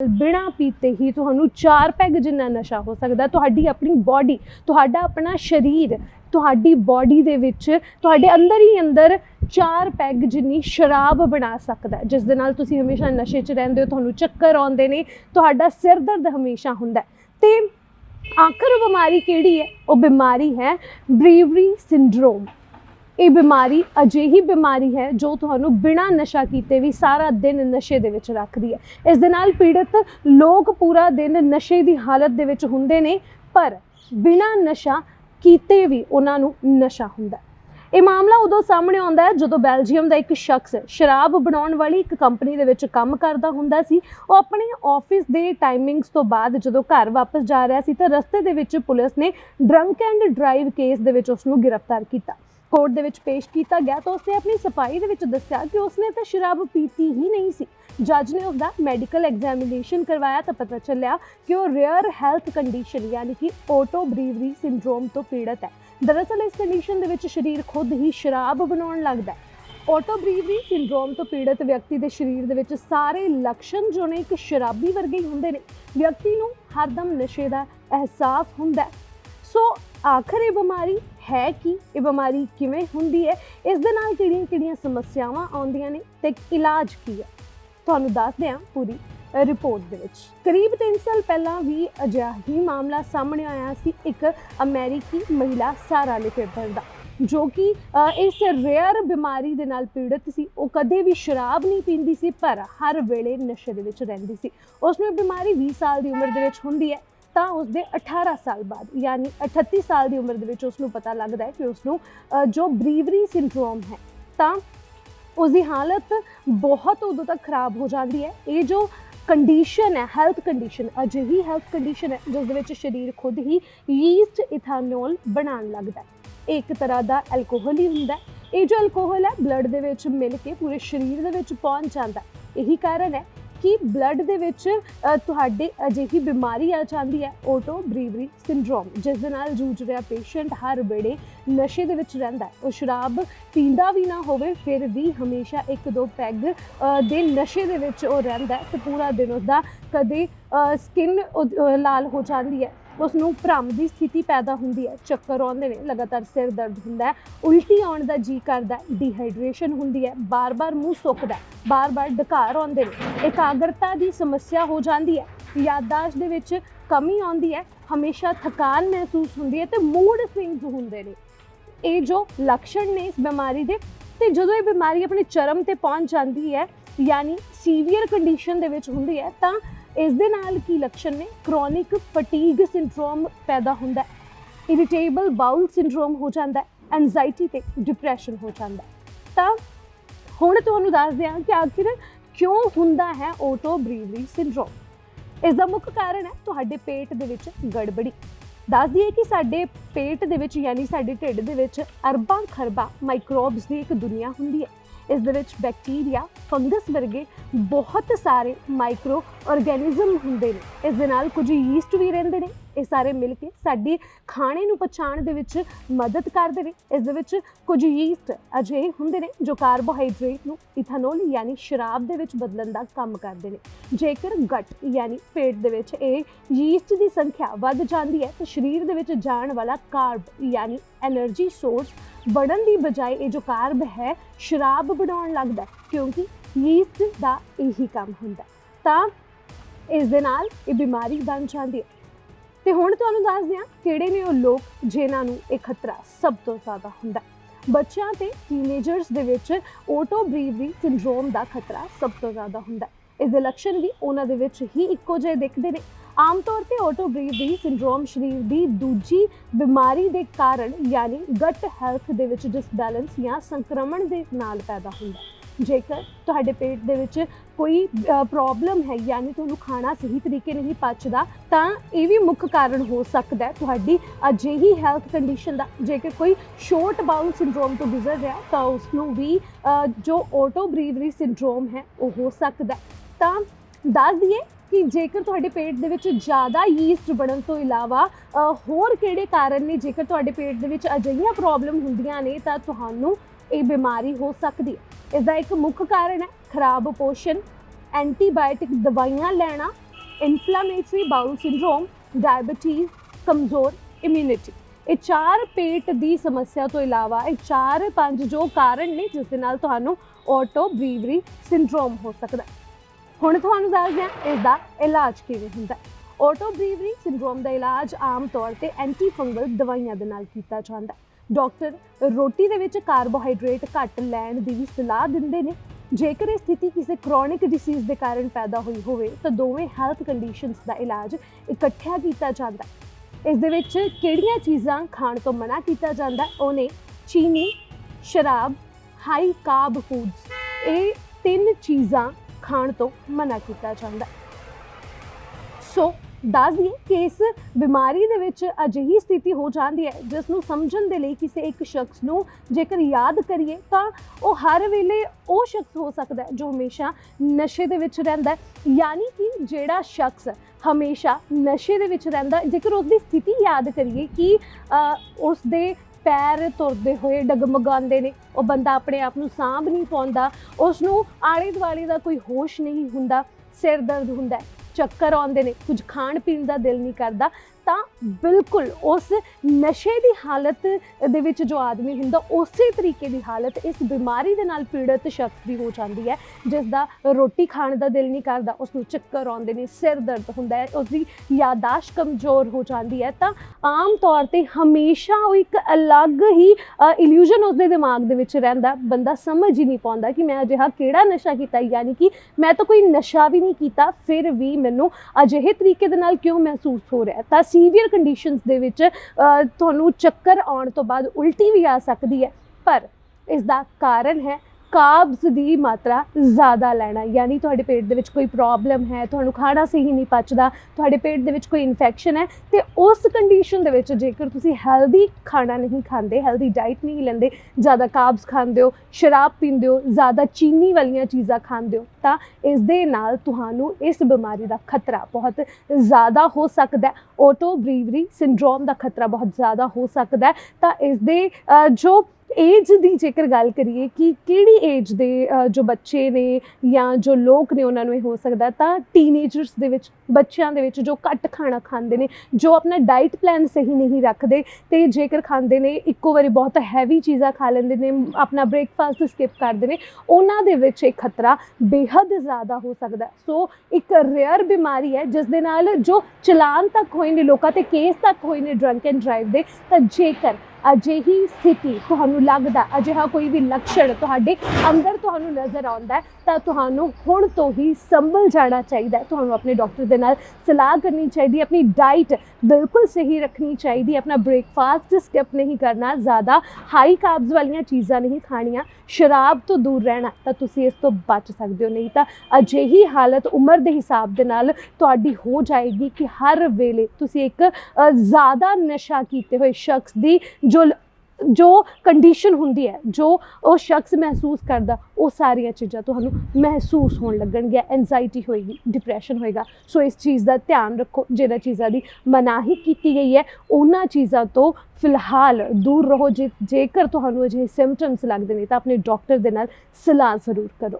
ਬਿਨਾ ਪੀਤੇ ਹੀ ਤੁਹਾਨੂੰ 4 ਪੈਗ ਜਿੰਨਾ ਨਸ਼ਾ ਹੋ ਸਕਦਾ, ਤੁਹਾਡੀ ਆਪਣੀ ਬਾਡੀ ਤੁਹਾਡਾ ਆਪਣਾ ਸਰੀਰ, ਤੁਹਾਡੀ ਬਾਡੀ ਦੇ ਵਿੱਚ ਤੁਹਾਡੇ ਅੰਦਰ ਹੀ ਅੰਦਰ 4 ਪੈਗ ਜਿੰਨੀ ਸ਼ਰਾਬ ਬਣਾ ਸਕਦਾ, ਜਿਸ ਦੇ ਨਾਲ ਤੁਸੀਂ ਹਮੇਸ਼ਾ ਨਸ਼ੇ 'ਚ ਰਹਿੰਦੇ ਹੋ, ਤੁਹਾਨੂੰ ਚੱਕਰ ਆਉਂਦੇ ਨੇ, ਤੁਹਾਡਾ ਸਿਰ ਦਰਦ ਹਮੇਸ਼ਾ ਹੁੰਦਾ ਹੈ। ਤੇ ਆਖਰ ਬਿਮਾਰੀ ਕਿਹੜੀ ਹੈ ਉਹ ਬਿਮਾਰੀ ਹੈ ਬਰੀਵਰੀ ਸਿੰਡਰੋਮ ਇਹ ਬਿਮਾਰੀ ਅਜਿਹੀ ਬਿਮਾਰੀ ਹੈ ਜੋ ਤੁਹਾਨੂੰ ਬਿਨਾਂ ਨਸ਼ਾ ਕੀਤੇ ਵੀ ਸਾਰਾ ਦਿਨ ਨਸ਼ੇ ਦੇ ਵਿੱਚ ਰੱਖਦੀ ਹੈ। ਇਸ ਦੇ ਨਾਲ ਪੀੜਤ ਲੋਕ ਪੂਰਾ ਦਿਨ ਨਸ਼ੇ ਦੀ ਹਾਲਤ ਦੇ ਵਿੱਚ ਹੁੰਦੇ ਨੇ, ਪਰ ਬਿਨਾਂ ਨਸ਼ਾ ਕੀਤੇ ਵੀ ਉਹਨਾਂ ਨੂੰ ਨਸ਼ਾ ਹੁੰਦਾ ਇਹ ਮਾਮਲਾ ਉਦੋਂ ਸਾਹਮਣੇ ਆਉਂਦਾ ਹੈ ਜਦੋਂ ਬੈਲਜੀਅਮ ਦਾ ਇੱਕ ਸ਼ਖਸ ਸ਼ਰਾਬ ਬਣਾਉਣ ਵਾਲੀ ਇੱਕ ਕੰਪਨੀ ਦੇ ਵਿੱਚ ਕੰਮ ਕਰਦਾ ਹੁੰਦਾ ਸੀ। ਉਹ ਆਪਣੇ ਆਫਿਸ ਦੇ ਟਾਈਮਿੰਗਸ ਤੋਂ ਬਾਅਦ ਜਦੋਂ ਘਰ ਵਾਪਸ ਜਾ ਰਿਹਾ ਸੀ ਤਾਂ ਰਸਤੇ ਦੇ ਵਿੱਚ ਪੁਲਿਸ ਨੇ ਡਰੰਕ ਐਂਡ ਡਰਾਈਵ ਕੇਸ ਦੇ ਵਿੱਚ ਉਸ ਨੂੰ ਗ੍ਰਿਫਤਾਰ ਕੀਤਾ। ਕੋਰਟ ਦੇ ਵਿੱਚ ਪੇਸ਼ ਕੀਤਾ ਗਿਆ ਤਾਂ ਉਸਨੇ ਆਪਣੀ ਸਫ਼ਾਈ ਦੇ ਵਿੱਚ ਦੱਸਿਆ ਕਿ ਉਸਨੇ ਤਾਂ ਸ਼ਰਾਬ ਪੀਤੀ ਹੀ ਨਹੀਂ ਸੀ। ਜੱਜ ਨੇ ਉਸਦਾ ਮੈਡੀਕਲ ਐਗਜ਼ਾਮੀਨੇਸ਼ਨ ਕਰਵਾਇਆ ਤਾਂ ਪਤਾ ਚੱਲਿਆ ਕਿ ਉਹ ਰੇਅਰ ਹੈਲਥ ਕੰਡੀਸ਼ਨ ਯਾਨੀ ਕਿ ਓਟੋ ਬਰੀਵਰੀ ਸਿੰਡਰੋਮ ਤੋਂ ਪੀੜਤ ਹੈ। ਦਰਅਸਲ ਇਸ ਕੰਡੀਸ਼ਨ ਦੇ ਵਿੱਚ ਸਰੀਰ ਖੁਦ ਹੀ ਸ਼ਰਾਬ ਬਣਾਉਣ ਲੱਗਦਾ ਹੈ। ਓਟੋ ਬਰੀਵਰੀ ਸਿੰਡਰੋਮ ਤੋਂ ਪੀੜਤ ਵਿਅਕਤੀ ਦੇ ਸਰੀਰ ਦੇ ਵਿੱਚ ਸਾਰੇ ਲੱਛਣ ਜੋ ਨੇ ਇੱਕ ਸ਼ਰਾਬੀ ਵਰਗੇ ਹੀ ਹੁੰਦੇ ਨੇ। ਵਿਅਕਤੀ ਨੂੰ ਹਰਦਮ ਨਸ਼ੇ ਦਾ ਅਹਿਸਾਸ ਹੁੰਦਾ ਸੋ ਆਖਰ ਇਹ ਬਿਮਾਰੀ ਹੈ ਕੀ, ਇਹ ਬਿਮਾਰੀ ਕਿਵੇਂ ਹੁੰਦੀ ਹੈ, ਇਸ ਦੇ ਨਾਲ ਕਿਹੜੀਆਂ ਕਿਹੜੀਆਂ ਸਮੱਸਿਆਵਾਂ ਆਉਂਦੀਆਂ ਨੇ ਤੇ ਇਲਾਜ ਕੀ ਹੈ। ਤੁਹਾਨੂੰ ਦੱਸਦੇ ਹਾਂ ਪੂਰੀ ਰਿਪੋਰਟ ਦੇ ਵਿੱਚ। ਕਰੀਬ 3 ਸਾਲ ਪਹਿਲਾਂ ਵੀ ਅਜਿਹਾ ਹੀ ਮਾਮਲਾ ਸਾਹਮਣੇ ਆਇਆ ਸੀ ਇੱਕ ਅਮਰੀਕੀ ਮਹਿਲਾ ਸਾਰਾ ਲਿਫੇਬਰ ਦਾ, ਜੋ ਕਿ ਇਸ ਰੇਅਰ ਬਿਮਾਰੀ ਦੇ ਨਾਲ ਪੀੜਤ ਸੀ। ਉਹ ਕਦੇ ਵੀ ਸ਼ਰਾਬ ਨਹੀਂ ਪੀਂਦੀ ਸੀ, ਪਰ ਹਰ ਵੇਲੇ ਨਸ਼ੇ ਦੇ ਵਿੱਚ ਰਹਿੰਦੀ ਸੀ। ਉਸ ਨੂੰ ਇਹ ਬਿਮਾਰੀ 20 ਸਾਲ ਦੀ ਉਮਰ ਦੇ ਵਿੱਚ ਹੁੰਦੀ ਹੈ। ਤਾਂ ਉਸਦੇ 18 ਸਾਲ ਬਾਅਦ, ਯਾਨੀ 38 ਸਾਲ ਦੀ ਉਮਰ ਦੇ ਵਿੱਚ ਉਸ ਨੂੰ ਪਤਾ ਲੱਗਦਾ ਹੈ ਕਿ ਉਸ ਨੂੰ ਜੋ ਬਰੀਵਰੀ ਸਿੰਡਰੋਮ ਹੈ, ਤਾਂ ਉਸ ਦੀ ਹਾਲਤ ਬਹੁਤ ਉਦੋਂ ਤੱਕ ਖਰਾਬ ਹੋ ਜਾਂਦੀ ਹੈ। ਇਹ ਜੋ ਕੰਡੀਸ਼ਨ ਹੈ ਹੈਲਥ ਕੰਡੀਸ਼ਨ ਅਜਿਹੀ ਹੈਲਥ ਕੰਡੀਸ਼ਨ ਹੈ ਜਿਸ ਦੇ ਵਿੱਚ ਸਰੀਰ ਖੁਦ ਹੀ ਯੀਸਟ ਇਥਾਨੋਲ ਬਣਾਉਣ ਲੱਗਦਾ ਹੈ। ਇਹ ਇੱਕ ਤਰ੍ਹਾਂ ਦਾ ਐਲਕੋਹਲ ਹੀ ਹੁੰਦਾ ਹੈ। ਇਹ ਜੋ ਐਲਕੋਹਲ ਹੈ ਬਲੱਡ ਦੇ ਵਿੱਚ ਮਿਲ ਕੇ ਪੂਰੇ ਸਰੀਰ ਦੇ ਵਿੱਚ ਪਹੁੰਚ ਜਾਂਦਾ ਹੈ। ਇਹੀ ਕਾਰਨ ਹੈ ਕਿ ਬਲੱਡ ਦੇ ਵਿੱਚ ਤੁਹਾਡੇ ਅਜਿਹੀ ਬਿਮਾਰੀ ਆ ਜਾਂਦੀ ਹੈ ਓਟੋ ਬਰੀਵਰੀ ਸਿੰਡਰੋਮ ਜਿਸ ਦੇ ਨਾਲ ਜੂਝ ਰਿਹਾ ਪੇਸ਼ੈਂਟ ਹਰ ਵੇਲੇ ਨਸ਼ੇ ਦੇ ਵਿੱਚ ਰਹਿੰਦਾ ਉਹ ਸ਼ਰਾਬ ਪੀਂਦਾ ਵੀ ਨਾ ਹੋਵੇ, ਫਿਰ ਵੀ ਹਮੇਸ਼ਾ ਇੱਕ ਦੋ ਪੈਗ ਦੇ ਨਸ਼ੇ ਦੇ ਵਿੱਚ ਉਹ ਰਹਿੰਦਾ ਹੈ ਤੇ ਪੂਰਾ ਦਿਨ ਉਹਦਾ ਕਦੇ ਸਕਿਨ ਲਾਲ ਹੋ ਜਾਂਦੀ ਹੈ। ਉਸ ਨੂੰ ਭਰਮ ਦੀ ਸਥਿਤੀ ਪੈਦਾ ਹੁੰਦੀ ਹੈ। ਚੱਕਰ ਆਉਂਦੇ ਨੇ, ਲਗਾਤਾਰ ਸਿਰ ਦਰਦ ਹੁੰਦਾ ਹੈ, ਉਲਟੀ ਆਉਣ ਦਾ ਜੀ ਕਰਦਾ ਹੈ ਡੀਹਾਈਡਰੇਸ਼ਨ ਹੁੰਦੀ ਹੈ, ਬਾਰ-ਬਾਰ ਮੂੰਹ ਸੁੱਕਦਾ ਹੈ, ਬਾਰ-ਬਾਰ ਡਕਾਰ ਆਉਂਦੇ ਨੇ, ਇਕਾਗਰਤਾ ਦੀ ਸਮੱਸਿਆ ਹੋ ਜਾਂਦੀ ਹੈ, ਯਾਦਦਾਸ਼ਤ ਦੇ ਵਿੱਚ ਕਮੀ ਆਉਂਦੀ ਹੈ, ਹਮੇਸ਼ਾ ਥਕਾਨ ਮਹਿਸੂਸ ਹੁੰਦੀ ਹੈ ਤੇ ਮੂਡ ਸਵਿੰਗਸ ਹੁੰਦੇ ਨੇ। ਇਹ ਜੋ ਲੱਛਣ ਨੇ ਇਸ ਬਿਮਾਰੀ ਦੇ, ਤੇ ਜਦੋਂ ਇਹ ਬਿਮਾਰੀ ਆਪਣੇ ਚਰਮ ਤੇ ਪਹੁੰਚ ਜਾਂਦੀ ਹੈ ਯਾਨੀ ਸੀਵੀਅਰ ਕੰਡੀਸ਼ਨ ਦੇ ਵਿੱਚ ਹੁੰਦੀ ਹੈ, ਤਾਂ ਇਸ ਦੇ ਨਾਲ ਕੀ ਲੱਛਣ ਨੇ? ਕ੍ਰੋਨਿਕ ਫਟੀਗ ਸਿੰਡਰੋਮ ਪੈਦਾ ਹੁੰਦਾ ਹੈ ਇਰੀਟੇਬਲ ਬਾਉਲ ਸਿੰਡਰੋਮ ਹੋ ਜਾਂਦਾ ਹੈ ਐਂਜ਼ਾਈਟੀ ਤੇ ਡਿਪਰੈਸ਼ਨ ਹੋ ਜਾਂਦਾ ਤਾਂ ਹੁਣ ਤੁਹਾਨੂੰ ਦੱਸਦੇ ਹਾਂ ਕਿ ਆਖਿਰ ਕਿਉਂ ਹੁੰਦਾ ਹੈ ਓਟੋ ਬਰੀਵਰੀ ਸਿੰਡਰੋਮ ਇਸ ਦਾ ਮੁੱਖ ਕਾਰਨ ਹੈ ਤੁਹਾਡੇ ਪੇਟ ਦੇ ਵਿੱਚ ਗੜਬੜੀ। ਦੱਸ ਦਈਏ ਕਿ ਸਾਡੇ ਪੇਟ ਦੇ ਵਿੱਚ ਯਾਨੀ ਸਾਡੇ ਢਿੱਡ ਦੇ ਵਿੱਚ ਅਰਬਾਂ ਖਰਬਾਂ ਮਾਈਕਰੋਬਸ ਦੀ ਇੱਕ ਦੁਨੀਆ ਹੁੰਦੀ ਹੈ। ਇਸ ਦੇ ਵਿੱਚ ਬੈਕਟੀਰੀਆ ਫੰਗਸ ਵਰਗੇ ਬਹੁਤ ਸਾਰੇ ਮਾਈਕਰੋ ਆਰਗੈਨਿਜ਼ਮ ਹੁੰਦੇ ਨੇ। ਇਸ ਦੇ ਨਾਲ ਕੁਝ ਯੀਸਟ ਵੀ ਰਹਿੰਦੇ ਨੇ। ਇਹ ਸਾਰੇ ਮਿਲ ਕੇ ਸਾਡੀ ਖਾਣੇ ਨੂੰ ਪਛਾਣ ਦੇ ਵਿੱਚ ਮਦਦ ਕਰਦੇ ਨੇ। ਇਸ ਦੇ ਵਿੱਚ ਕੁਝ ਯੀਸਟ ਅਜੇ ਹੁੰਦੇ ਨੇ ਜੋ ਕਾਰਬੋਹਾਈਡਰੇਟ ਨੂੰ ਇਥਾਨੋਲ ਯਾਨੀ ਸ਼ਰਾਬ ਦੇ ਵਿੱਚ ਬਦਲਣ ਦਾ ਕੰਮ ਕਰਦੇ ਨੇ। ਜੇਕਰ ਗਟ ਯਾਨੀ ਪੇਟ ਦੇ ਵਿੱਚ ਇਹ ਯੀਸਟ ਦੀ ਸੰਖਿਆ ਵੱਧ ਜਾਂਦੀ ਹੈ, ਤਾਂ ਸਰੀਰ ਦੇ ਵਿੱਚ ਜਾਣ ਵਾਲਾ ਕਾਰਬ ਯਾਨੀ એનર્ਜੀ ਸੋਰਸ ਵੜਨ ਦੀ ਬਜਾਏ ਇਹ ਜੋ ਕਾਰਬ ਹੈ, ਸ਼ਰਾਬ ਬਣਾਉਣ ਲੱਗਦਾ ਕਿਉਂਕਿ ਯੀਸਟ ਦਾ ਇਹੀ ਕੰਮ ਹੁੰਦਾ ਤਾਂ ਇਸ ਦੇ ਨਾਲ ਇਹ ਬਿਮਾਰੀ ਬਣ ਜਾਂਦੀ ਹੈ। ਤੇ ਹੁਣ ਤੁਹਾਨੂੰ ਦੱਸਦੇ ਹਾਂ ਕਿਹੜੇ ਨੇ ਉਹ ਲੋਕ ਜਿਨ੍ਹਾਂ ਨੂੰ ਇਹ ਖਤਰਾ ਸਭ ਤੋਂ ਜ਼ਿਆਦਾ ਹੁੰਦਾ ਹੈ। ਬੱਚਿਆਂ ਤੇ ਟੀਨੇਜਰਸ ਦੇ ਵਿੱਚ ਓਟੋ ਬਰੀਵਰੀ ਸਿੰਡਰੋਮ ਦਾ ਖਤਰਾ ਸਭ ਤੋਂ ਜ਼ਿਆਦਾ ਹੁੰਦਾ ਇਸ ਦੇ ਲੱਛਣ ਵੀ ਉਹਨਾਂ ਦੇ ਵਿੱਚ ਹੀ ਇੱਕੋ ਜਿਹੇ ਦਿਖਦੇ ਨੇ ਆਮ ਤੌਰ ਤੇ ਓਟੋ ਬਰੀਵਰੀ ਸਿੰਡਰੋਮ ਸਰੀਰ ਦੀ ਦੂਜੀ ਬਿਮਾਰੀ ਦੇ ਕਾਰਨ, ਯਾਨੀ ਗਟ ਹੈਲਥ ਦੇ ਵਿੱਚ ਡਿਸਬੈਲੈਂਸ ਜਾਂ ਸੰਕਰਮਣ ਦੇ ਨਾਲ ਪੈਦਾ ਹੁੰਦਾ ਹੈ। ਜੇਕਰ ਤੁਹਾਡੇ ਪੇਟ ਦੇ ਵਿੱਚ ਕੋਈ ਪ੍ਰੋਬਲਮ ਹੈ, ਯਾਨੀ ਤੁਹਾਨੂੰ ਖਾਣਾ ਸਹੀ ਤਰੀਕੇ ਨਹੀਂ ਪਚਦਾ, ਤਾਂ ਇਹ ਵੀ ਮੁੱਖ ਕਾਰਨ ਹੋ ਸਕਦਾ ਹੈ ਤੁਹਾਡੀ ਅਜਿਹੀ ਹੈਲਥ ਕੰਡੀਸ਼ਨ ਦਾ। ਜੇਕਰ ਕੋਈ ਸ਼ੋਰਟ ਬਾਊਲ ਸਿੰਡਰੋਮ ਤੋਂ ਗੁਜ਼ਰ ਰਿਹਾ, ਤਾਂ ਉਸ ਨੂੰ ਵੀ ਜੋ ਓਟੋ ਬਰੀਵਰੀ ਸਿੰਡਰੋਮ ਹੈ, ਉਹ ਹੋ ਸਕਦਾ ਤਾਂ ਦੱਸ ਦਈਏ ਕਿ ਜੇਕਰ ਤੁਹਾਡੇ ਪੇਟ ਦੇ ਵਿੱਚ ਜ਼ਿਆਦਾ ਯੀਸਟ ਬਣਨ ਤੋਂ ਇਲਾਵਾ ਹੋਰ ਕਿਹੜੇ ਕਾਰਨ ਨੇ? ਜੇਕਰ ਤੁਹਾਡੇ ਪੇਟ ਦੇ ਵਿੱਚ ਅਜਿਹੀਆਂ ਪ੍ਰੋਬਲਮ ਹੁੰਦੀਆਂ ਨੇ, ਤਾਂ ਤੁਹਾਨੂੰ ਇਹ ਬਿਮਾਰੀ ਹੋ ਸਕਦੀ ਹੈ। ਇਸ ਦਾ ਇੱਕ ਮੁੱਖ ਕਾਰਨ ਹੈ ਖਰਾਬ ਪੋਸ਼ਣ, ਐਂਟੀਬਾਇਓਟਿਕ ਦਵਾਈਆਂ ਲੈਣਾ ਇਨਫਲੇਮੇਟਰੀ ਬਾਊਲ ਸਿੰਡਰੋਮ ਡਾਇਬੀਟੀਜ਼ ਕਮਜ਼ੋਰ ਇਮਿਊਨਿਟੀ ਇਹ ਚਾਰ ਪੇਟ ਦੀ ਸਮੱਸਿਆ ਤੋਂ ਇਲਾਵਾ ਇਹ ਚਾਰ ਪੰਜ ਜੋ ਕਾਰਨ ਨੇ ਜਿਸ ਦੇ ਨਾਲ ਤੁਹਾਨੂੰ ਆਟੋ ਬਰੀਵਰੀ ਸਿੰਡਰੋਮ ਹੋ ਸਕਦਾ ਹੈ। ਹੁਣ ਤੁਹਾਨੂੰ ਦੱਸਦੇ ਹਾਂ ਇਸ ਦਾ ਇਲਾਜ ਕਿਵੇਂ ਹੁੰਦਾ ਹੈ। ਆਟੋ ਬਰੀਵਰੀ ਸਿੰਡਰੋਮ ਦਾ ਇਲਾਜ ਆਮ ਤੌਰ ਤੇ ਐਂਟੀ ਫੰਗਲ ਦਵਾਈਆਂ ਦੇ ਨਾਲ ਕੀਤਾ ਜਾਂਦਾ ਹੈ। ਡਾਕਟਰ, ਰੋਟੀ ਦੇ ਵਿੱਚ ਕਾਰਬੋਹਾਈਡਰੇਟ ਘੱਟ ਲੈਣ ਦੀ ਵੀ ਸਲਾਹ ਦਿੰਦੇ ਨੇ। ਜੇਕਰ ਇਹ ਸਥਿਤੀ ਕਿਸੇ ਕ੍ਰੋਨਿਕ ਡਿਸੀਜ਼ ਦੇ ਕਾਰਨ ਪੈਦਾ ਹੋਈ ਹੋਵੇ, ਤਾਂ ਦੋਵੇਂ ਹੈਲਥ ਕੰਡੀਸ਼ਨਸ ਦਾ ਇਲਾਜ ਇਕੱਠਿਆ ਕੀਤਾ ਜਾਂਦਾ ਹੈ। ਇਸ ਦੇ ਵਿੱਚ ਕਿਹੜੀਆਂ ਚੀਜ਼ਾਂ ਖਾਣ ਤੋਂ ਮਨਾ ਕੀਤਾ ਜਾਂਦਾ ਹੈ? ਉਹ ਨੇ ਚੀਨੀ, ਸ਼ਰਾਬ ਹਾਈ ਕਾਰਬ ਫੂਡਸ ਇਹ ਤਿੰਨ ਚੀਜ਼ਾਂ ਖਾਣ ਤੋਂ ਮਨਾ ਕੀਤਾ ਜਾਂਦਾ ਸੋ ਦੱਸ ਦਈਏ ਕਿ ਇਸ ਬਿਮਾਰੀ ਦੇ ਵਿੱਚ ਅਜਿਹੀ ਸਥਿਤੀ ਹੋ ਜਾਂਦੀ ਹੈ ਜਿਸ ਨੂੰ ਸਮਝਣ ਦੇ ਲਈ ਕਿਸੇ ਇੱਕ ਸ਼ਖਸ ਨੂੰ ਜੇਕਰ ਯਾਦ ਕਰੀਏ ਤਾਂ ਉਹ ਹਰ ਵੇਲੇ ਉਹ ਸ਼ਖਸ ਹੋ ਸਕਦਾ ਹੈ ਜੋ ਹਮੇਸ਼ਾ ਨਸ਼ੇ ਦੇ ਵਿੱਚ ਰਹਿੰਦਾ ਹੈ। ਯਾਨੀ ਕਿ ਜਿਹੜਾ ਸ਼ਖਸ ਹਮੇਸ਼ਾ ਨਸ਼ੇ ਦੇ ਵਿੱਚ ਰਹਿੰਦਾ ਜੇਕਰ ਉਸ ਦੀ ਸਥਿਤੀ ਯਾਦ ਕਰੀਏ ਕਿ ਅ, ਉਸ ਦੇ ਪੈਰ ਤੁਰਦੇ ਹੋਏ ਡਗਮਗਾਉਂਦੇ ਨੇ ਉਹ ਬੰਦਾ ਆਪਣੇ ਆਪ ਨੂੰ ਸਾਂਭ ਨਹੀਂ ਪਾਉਂਦਾ ਉਸ ਨੂੰ ਆਲੇ ਦੁਆਲੇ ਦਾ ਕੋਈ ਹੋਸ਼ ਨਹੀਂ ਹੁੰਦਾ ਸਿਰ ਦਰਦ ਹੁੰਦਾ ਚੱਕਰ ਆਉਂਦੇ ਨੇ। ਕੁਝ ਖਾਣ ਪੀਣ ਦਾ ਦਿਲ ਨਹੀਂ ਕਰਦਾ। ਤਾਂ ਬਿਲਕੁਲ ਉਸ ਨਸ਼ੇ ਦੀ ਹਾਲਤ ਦੇ ਵਿੱਚ ਜੋ ਆਦਮੀ ਹੁੰਦਾ, ਉਸੇ ਤਰੀਕੇ ਦੀ ਹਾਲਤ ਇਸ ਬਿਮਾਰੀ ਦੇ ਨਾਲ ਪੀੜਤ ਸ਼ਖਸ ਦੀ ਹੋ ਜਾਂਦੀ ਹੈ ਜਿਸ ਦਾ ਰੋਟੀ ਖਾਣ ਦਾ ਦਿਲ ਨਹੀਂ ਕਰਦਾ ਉਸ ਨੂੰ ਚੱਕਰ ਆਉਂਦੇ ਨੇ, ਸਿਰ ਦਰਦ ਹੁੰਦਾ ਹੈ ਉਸ ਦੀ ਯਾਦਾਸ਼ਤ ਕਮਜ਼ੋਰ ਹੋ ਜਾਂਦੀ ਹੈ, ਤਾਂ ਆਮ ਤੌਰ ਤੇ ਹਮੇਸ਼ਾ ਉਹ ਇੱਕ ਅਲੱਗ ਹੀ ਇਲੂਜਨ ਉਸ ਦੇ ਦਿਮਾਗ ਦੇ ਵਿੱਚ ਰਹਿੰਦਾ, ਬੰਦਾ ਸਮਝ ਹੀ ਨਹੀਂ ਪਾਉਂਦਾ ਕਿ ਮੈਂ ਅਜਿਹਾ ਕਿਹੜਾ ਨਸ਼ਾ ਕੀਤਾ, ਯਾਨੀ ਕਿ ਮੈਂ ਤਾਂ ਕੋਈ ਨਸ਼ਾ ਵੀ ਨਹੀਂ ਕੀਤਾ, ਫਿਰ ਵੀ ਮੈਨੂੰ ਅਜਿਹੇ ਤਰੀਕੇ ਦੇ ਨਾਲ ਕਿਉਂ ਮਹਿਸੂਸ ਹੋ ਰਿਹਾ ਤਾਂ ਸੀਵੀਅਰ ਕੰਡੀਸ਼ਨਸ ਦੇ ਵਿੱਚ ਤੁਹਾਨੂੰ ਚੱਕਰ ਆਉਣ ਤੋਂ ਬਾਅਦ ਉਲਟੀ ਵੀ ਆ ਸਕਦੀ ਹੈ। ਪਰ ਇਸ ਦਾ ਕਾਰਨ ਹੈ ਕਾਰਬਸ ਦੀ ਮਾਤਰਾ ਜ਼ਿਆਦਾ ਲੈਣਾ, ਯਾਨੀ ਤੁਹਾਡੇ ਪੇਟ ਦੇ ਵਿੱਚ ਕੋਈ ਪ੍ਰੋਬਲਮ ਹੈ, ਤੁਹਾਨੂੰ ਖਾਣਾ ਸਹੀ ਨਹੀਂ ਪਚਦਾ, ਤੁਹਾਡੇ ਪੇਟ ਦੇ ਵਿੱਚ ਕੋਈ ਇਨਫੈਕਸ਼ਨ ਹੈ, ਤੇ ਉਸ ਕੰਡੀਸ਼ਨ ਦੇ ਵਿੱਚ ਜੇਕਰ ਤੁਸੀਂ ਹੈਲਦੀ ਖਾਣਾ ਨਹੀਂ ਖਾਂਦੇ ਹੈਲਦੀ ਡਾਈਟ ਨਹੀਂ ਲੈਂਦੇ, ਜ਼ਿਆਦਾ ਕਾਰਬਸ ਖਾਂਦੇ ਹੋ, ਸ਼ਰਾਬ ਪੀਂਦੇ ਹੋ, ਜ਼ਿਆਦਾ ਚੀਨੀ ਵਾਲੀਆਂ ਚੀਜ਼ਾਂ ਖਾਂਦੇ ਹੋ, ਤਾਂ ਇਸ ਦੇ ਨਾਲ ਤੁਹਾਨੂੰ ਇਸ ਬਿਮਾਰੀ ਦਾ ਖਤਰਾ ਬਹੁਤ ਜ਼ਿਆਦਾ ਹੋ ਸਕਦਾ ਹੈ। ਆਟੋ ਬਰੀਵਰੀ ਸਿੰਡਰੋਮ ਦਾ ਖਤਰਾ ਬਹੁਤ ਜ਼ਿਆਦਾ ਹੋ ਸਕਦਾ ਹੈ। ਤਾਂ ਇਸ ਦੇ ਜੋ ਏਜ ਦੀ ਜੇਕਰ ਗੱਲ ਕਰੀਏ ਕਿ ਕਿਹੜੀ ਏਜ ਦੇ ਜੋ ਬੱਚੇ ਨੇ ਜਾਂ ਜੋ ਲੋਕ ਨੇ ਉਹਨਾਂ ਨੂੰ ਇਹ ਹੋ ਸਕਦਾ ਤਾਂ ਟੀਨੇਜਰਸ ਦੇ ਵਿੱਚ, ਬੱਚਿਆਂ ਦੇ ਵਿੱਚ ਜੋ ਘੱਟ ਖਾਣਾ ਖਾਂਦੇ ਨੇ, ਜੋ ਆਪਣਾ ਡਾਈਟ ਪਲਾਨ ਸਹੀ ਨਹੀਂ ਰੱਖਦੇ ਤੇ ਜੇਕਰ ਖਾਂਦੇ ਨੇ, ਇੱਕੋ ਵਾਰੀ ਬਹੁਤ ਹੈਵੀ ਚੀਜ਼ਾਂ ਖਾ ਲੈਂਦੇ ਨੇ, ਆਪਣਾ ਬ੍ਰੇਕਫਾਸਟ ਸਕਿਪ ਕਰਦੇ ਨੇ, ਉਹਨਾਂ ਦੇ ਵਿੱਚ ਇਹ ਖਤਰਾ ਬੇਹੱਦ ਜ਼ਿਆਦਾ ਹੋ ਸਕਦਾ ਸੋ, ਇੱਕ ਰੇਅਰ ਬਿਮਾਰੀ ਹੈ, ਜਿਸ ਦੇ ਨਾਲ ਜੋ ਚਲਾਨ ਤੱਕ ਹੋਏ ਨੇ, ਲੋਕਾਂ ਤੇ ਕੇਸ ਤੱਕ ਹੋਏ ਨੇ ਡਰੰਕ ਐਂਡ ਡਰਾਈਵ ਦੇ, ਤਾਂ ਜੇਕਰ ਅਜਿਹੀ ਸਥਿਤੀ ਤੁਹਾਨੂੰ ਲੱਗਦਾ ਅਜਿਹਾ ਕੋਈ ਵੀ ਲੱਛਣ ਤੁਹਾਡੇ ਅੰਦਰ ਤੁਹਾਨੂੰ ਨਜ਼ਰ ਆਉਂਦਾ ਤਾਂ ਤੁਹਾਨੂੰ ਹੁਣ ਤੋਂ ਹੀ ਸੰਭਲ ਜਾਣਾ ਚਾਹੀਦਾ ਤੁਹਾਨੂੰ ਆਪਣੇ ਡਾਕਟਰ ਦੇ ਨਾਲ ਸਲਾਹ ਕਰਨੀ ਚਾਹੀਦੀ ਹੈ, ਆਪਣੀ ਡਾਈਟ ਬਿਲਕੁਲ ਸਹੀ ਰੱਖਣੀ ਚਾਹੀਦੀ ਹੈ। ਆਪਣਾ ਬ੍ਰੇਕਫਾਸਟ ਸਕਿਪ ਨਹੀਂ ਕਰਨਾ, ਜ਼ਿਆਦਾ ਹਾਈ ਕਾਰਬਸ ਵਾਲੀਆਂ ਚੀਜ਼ਾਂ ਨਹੀਂ ਖਾਣੀਆਂ। ਸ਼ਰਾਬ ਤੋਂ ਦੂਰ ਰਹਿਣਾ, ਤਾਂ ਤੁਸੀਂ ਇਸ ਤੋਂ ਬਚ ਸਕਦੇ ਹੋ। ਨਹੀਂ ਤਾਂ ਅਜਿਹੀ ਹਾਲਤ ਉਮਰ ਦੇ ਹਿਸਾਬ ਦੇ ਨਾਲ ਤੁਹਾਡੀ ਹੋ ਜਾਏਗੀ ਕਿ ਹਰ ਵੇਲੇ ਤੁਸੀਂ ਇੱਕ ਜ਼ਿਆਦਾ ਨਸ਼ਾ ਕੀਤੇ ਹੋਏ ਸ਼ਖਸ ਦੀ ਜੋ ਲ- ਜੋ ਕੰਡੀਸ਼ਨ ਹੁੰਦੀ ਹੈ, ਜੋ ਉਹ ਸ਼ਖਸ ਮਹਿਸੂਸ ਕਰਦਾ, ਉਹ ਸਾਰੀਆਂ ਚੀਜ਼ਾਂ ਤੁਹਾਨੂੰ ਮਹਿਸੂਸ ਹੋਣ ਲੱਗਣਗੀਆਂ ਐਂਜਾਇਟੀ ਹੋਏਗੀ ਡਿਪਰੈਸ਼ਨ ਹੋਏਗਾ। ਸੋ ਇਸ ਚੀਜ਼ ਦਾ ਧਿਆਨ ਰੱਖੋ ਜਿਹੜਾ ਚੀਜ਼ਾਂ ਦੀ ਮਨਾਹੀ ਕੀਤੀ ਗਈ ਹੈ, ਉਹਨਾਂ ਚੀਜ਼ਾਂ ਤੋਂ ਫਿਲਹਾਲ ਦੂਰ ਰਹੋ। ਜੇ ਜੇਕਰ ਤੁਹਾਨੂੰ ਅਜਿਹੇ ਸਿੰਪਟਮਸ ਲੱਗਦੇ ਨੇ, ਤਾਂ ਆਪਣੇ ਡਾਕਟਰ ਦੇ ਨਾਲ ਸਲਾਹ ਜ਼ਰੂਰ ਕਰੋ।